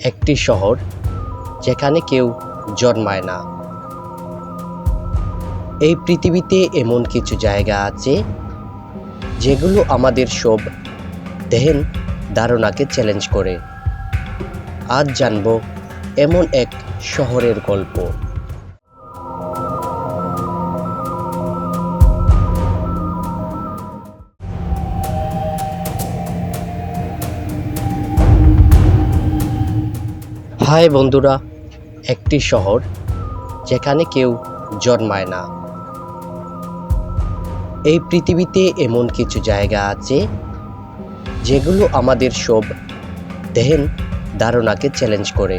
একটি শহর যেখানে কেউ জন্মায় না। এই পৃথিবীতে এমন কিছু জায়গা আছে যেগুলো আমাদের সব দেহেন ধারণাকে চ্যালেঞ্জ করে। আজ জানব এমন এক শহরের গল্প। হাই বন্ধুরা, একটি শহর যেখানে কেউ জন্মায় না। এই পৃথিবীতে এমন কিছু জায়গা আছে যেগুলো আমাদের সব দেহেন ধারণাকে চ্যালেঞ্জ করে।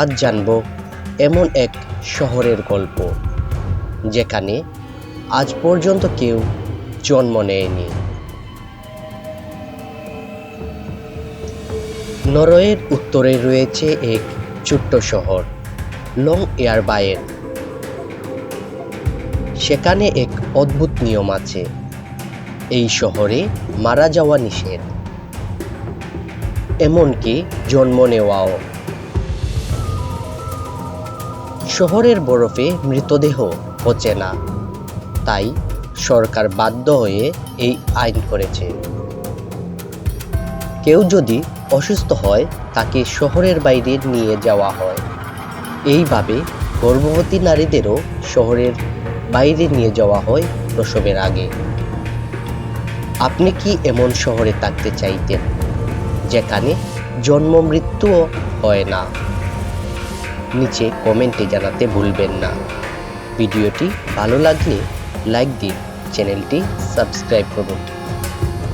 আজ জানব এমন এক শহরের গল্প, যেখানে আজ পর্যন্ত কেউ জন্ম নেয়নি। নরওয়ের উত্তরে রয়েছে এক ছোট্ট শহর, লং এয়ারবায়েন সেখানে এক অদ্ভুত নিয়ম আছে। এই শহরে মারা যাওয়া নিষেধ। এমনকি জন্ম নেওয়াও। শহরের বরফে মৃতদেহ পচে না। তাই সরকার বাধ্য হয়ে এই আইন করেছে। কেউ যদি অসুস্থ হয়, তাকে শহরের বাইরে নিয়ে যাওয়া হয়। এইভাবে গর্ভবতী নারীদেরও শহরের বাইরে নিয়ে যাওয়া হয় প্রসবের আগে। আপনি কি এমন শহরে থাকতে চাইতেন, যেখানে জন্ম মৃত্যুও হয় না? নিচে কমেন্টে জানাতে ভুলবেন না। ভিডিওটি ভালো লাগলে লাইক দিন, চ্যানেলটি সাবস্ক্রাইব করুন।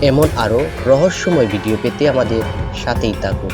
এমন আরও রহস্যময় ভিডিও পেতে আমাদের সাথেই থাকুন।